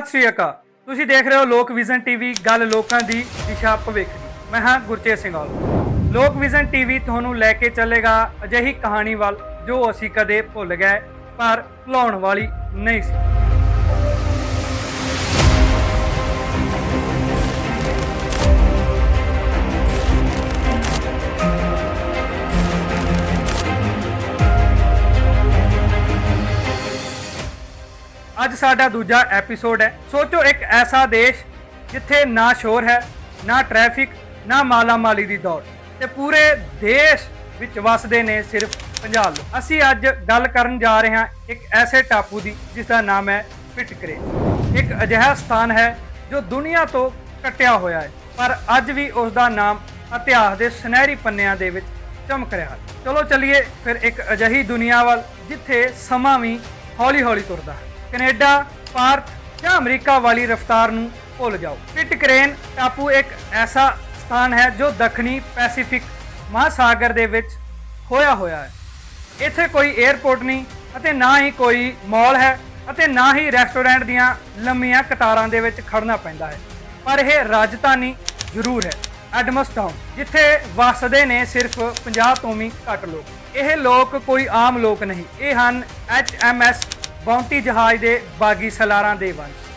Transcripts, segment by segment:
ਸਤਿ ਸ਼੍ਰੀ ਅਕਾਲ। ਤੁਸੀਂ ਦੇਖ ਰਹੇ ਹੋ ਲੋਕ ਵਿਜ਼ਨ ਟੀਵੀ, ਗੱਲ ਲੋਕਾਂ ਦੀ, ਦਿਸ਼ਾ ਭਵਿੱਖ ਦੀ। ਮੈਂ ਹਾਂ Gurchet Singh all Lok vision TV ਤੁਹਾਨੂੰ ਲੈ ਕੇ ਚੱਲੇਗਾ ਅਜਿਹੀ ਕਹਾਣੀ ਵੱਲ ਜੋ ਅਸੀਂ ਕਦੇ ਭੁੱਲ ਗਏ, ਪਰ ਭੁਲਾਉਣ ਵਾਲੀ ਨਹੀਂ ਸੀ। ਅੱਜ ਸਾਡਾ ਦੂਜਾ ਐਪੀਸੋਡ ਹੈ। ਸੋਚੋ ਇੱਕ ਐਸਾ ਦੇਸ਼ ਜਿੱਥੇ ਨਾ ਸ਼ੋਰ ਹੈ, ਨਾ ਟ੍ਰੈਫਿਕ ਨਾ ਮਾਲਾ ਮਾਲੀ ਦੀ ਦੌੜ। ਤੇ ਪੂਰੇ ਦੇਸ਼ ਵਿੱਚ ਵਸਦੇ ਨੇ ਸਿਰਫ 50 ਲੋਕ। ਅਸੀਂ ਅੱਜ ਗੱਲ ਕਰਨ ਜਾ ਰਹੇ ਹਾਂ ਇੱਕ ਐਸੇ ਟਾਪੂ ਦੀ, ਜਿਸ ਦਾ ਨਾਮ ਹੈ ਪਿਟਕਰੇ। ਇੱਕ ਅਜਿਹਾ ਸਥਾਨ ਹੈ ਜੋ ਦੁਨੀਆ ਤੋਂ ਕੱਟਿਆ ਹੋਇਆ ਹੈ, ਪਰ ਅੱਜ ਵੀ ਉਸ ਦਾ ਨਾਮ ਇਤਿਹਾਸ ਦੇ ਸੁਨਹਿਰੀ ਪੰਨਿਆਂ ਦੇ ਵਿੱਚ ਚਮਕ ਰਿਹਾ ਹੈ। ਚਲੋ ਚੱਲੀਏ ਫਿਰ ਇੱਕ ਅਜਿਹੀ ਦੁਨੀਆ ਵੱਲ, ਜਿੱਥੇ ਸਮਾਂ ਵੀ ਹੌਲੀ-ਹੌਲੀ ਤੁਰਦਾ ਹੈ। ਕੈਨੇਡਾ, ਭਾਰਤ ਜਾਂ ਅਮਰੀਕਾ ਵਾਲੀ ਰਫ਼ਤਾਰ ਨੂੰ ਭੁੱਲ ਜਾਓ। ਪਿਟਕਰੇਨ ਟਾਪੂ ਇੱਕ ਐਸਾ ਸਥਾਨ ਹੈ ਜੋ ਦੱਖਣੀ ਪੈਸੀਫਿਕ ਮਹਾਸਾਗਰ ਦੇ ਵਿੱਚ ਹੋਇਆ ਹੋਇਆ ਹੈ। ਇੱਥੇ ਕੋਈ 에ਅਰਪੋਰਟ ਨਹੀਂ ਅਤੇ ਨਾ ਹੀ ਕੋਈ ਮਾਲ ਹੈ ਅਤੇ ਨਾ ਹੀ ਰੈਸਟੋਰੈਂਟ ਦੀਆਂ ਲੰਮੀਆਂ ਕਤਾਰਾਂ ਦੇ ਵਿੱਚ ਖੜਨਾ ਪੈਂਦਾ ਹੈ। ਪਰ ਇਹ ਰਾਜਧਾਨੀ ਜ਼ਰੂਰ ਹੈ, ਐਡਮਸਟਾਊਨ, ਜਿੱਥੇ ਵਸਦੇ ਨੇ ਸਿਰਫ 50 ਤੋਂ ਵੀ ਘੱਟ ਲੋਕ। ਇਹ ਲੋਕ ਕੋਈ ਆਮ ਲੋਕ ਨਹੀਂ, ਇਹ ਹਨ ਐਚਐਮਐਸ ਬਾਉਂਟੀ ਜਹਾਜ਼ ਦੇ ਬਾਗੀ ਸਲਾਰਾਂ ਦੇ ਵੰਸ਼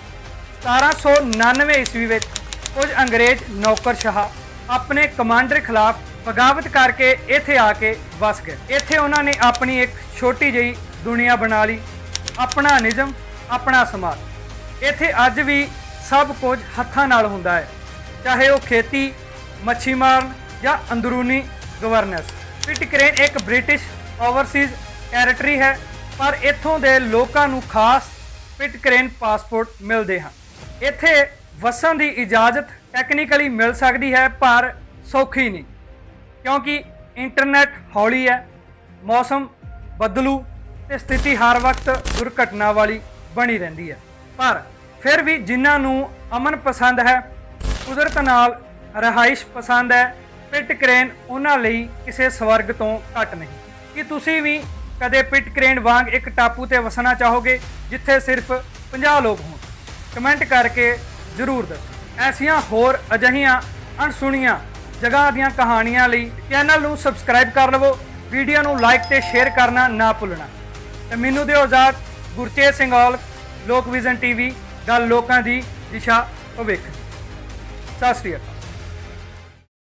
1799 ਈਸਵੀ ਵਿੱਚ ਕੁਝ ਅੰਗਰੇਜ਼ ਨੌਕਰਸ਼ਾਹ ਆਪਣੇ ਕਮਾਂਡਰ ਖਿਲਾਫ ਬਗਾਵਤ ਕਰਕੇ ਇੱਥੇ ਆ ਕੇ ਵਸ ਗਏ। ਇੱਥੇ ਉਹਨਾਂ ਨੇ ਆਪਣੀ ਇੱਕ ਛੋਟੀ ਜਿਹੀ ਦੁਨੀਆ ਬਣਾ ਲਈ। ਆਪਣਾ ਨਿਯਮ ਆਪਣਾ ਸਮਾਜ। ਇੱਥੇ ਅੱਜ ਵੀ ਸਭ ਕੁਝ ਹੱਥਾਂ ਨਾਲ ਹੁੰਦਾ ਹੈ। ਚਾਹੇ ਉਹ ਖੇਤੀ, ਮੱਛੀ ਮਾਰਨ ਜਾਂ ਅੰਦਰੂਨੀ ਗਵਰਨੈਂਸ ਪਿਟਕਰੇਨ ਇੱਕ ਬ੍ਰਿਟਿਸ਼ ਓਵਰਸੀਜ਼ ਟੈਰੀਟਰੀ ਹੈ। ਪਰ ਇੱਥੋਂ ਦੇ ਲੋਕਾਂ ਨੂੰ ਖਾਸ ਪਿਟਕਰੇਨ ਪਾਸਪੋਰਟ ਮਿਲਦੇ ਹਨ। ਇੱਥੇ ਵਸਣ ਦੀ ਇਜਾਜ਼ਤ ਟੈਕਨੀਕਲੀ ਮਿਲ ਸਕਦੀ ਹੈ, ਪਰ ਸੌਖੀ ਨਹੀਂ। ਕਿਉਂਕਿ ਇੰਟਰਨੈਟ ਹੌਲੀ ਹੈ, ਮੌਸਮ ਬਦਲੂ ਤੇ ਸਥਿਤੀ ਹਰ ਵਕਤ ਦੁਰਘਟਨਾ ਵਾਲੀ ਬਣੀ ਰਹਿੰਦੀ ਹੈ। ਪਰ ਫਿਰ ਵੀ ਜਿਨ੍ਹਾਂ ਨੂੰ ਅਮਨ ਪਸੰਦ ਹੈ, ਕੁਦਰਤ ਨਾਲ ਰਹਾਇਸ਼ ਪਸੰਦ ਹੈ ਪਿਟਕਰੇਨ ਉਹਨਾਂ ਲਈ ਕਿਸੇ ਸਵਰਗ ਤੋਂ ਘੱਟ ਨਹੀਂ। ਕਿ ਤੁਸੀਂ ਵੀ ਕਦੇ ਪਿਟਕਰੇਨ ਵਾਂਗ ਇੱਕ ਟਾਪੂ ਤੇ ਵਸਣਾ ਚਾਹੋਗੇ, ਜਿੱਥੇ ਸਿਰਫ 50 ਲੋਕ ਹੋਣ। ਕਮੈਂਟ ਕਰਕੇ ਜ਼ਰੂਰ ਦੱਸੋ। ਐਸੀਆਂ ਹੋਰ ਅਜਹੀਆਂ ਅਣਸੁਣੀਆਂ ਜਗ੍ਹਾ ਦੀਆਂ ਕਹਾਣੀਆਂ ਲਈ ਚੈਨਲ ਨੂੰ ਸਬਸਕ੍ਰਾਈਬ ਕਰ ਲਵੋ, ਵੀਡੀਓ ਨੂੰ ਲਾਈਕ ਤੇ ਸ਼ੇਅਰ ਕਰਨਾ ਨਾ ਭੁੱਲਣਾ। ਤੇ ਮੈਨੂੰ ਦਿਓ ਆਜ਼ਾਦ Gurchet Singh all, Lok vision TV, ਗੱਲ ਲੋਕਾਂ ਦੀ ਦਿਸ਼ਾ ਭਵਿੱਖ। ਸਤਿ ਸ੍ਰੀ ਅਕਾਲ।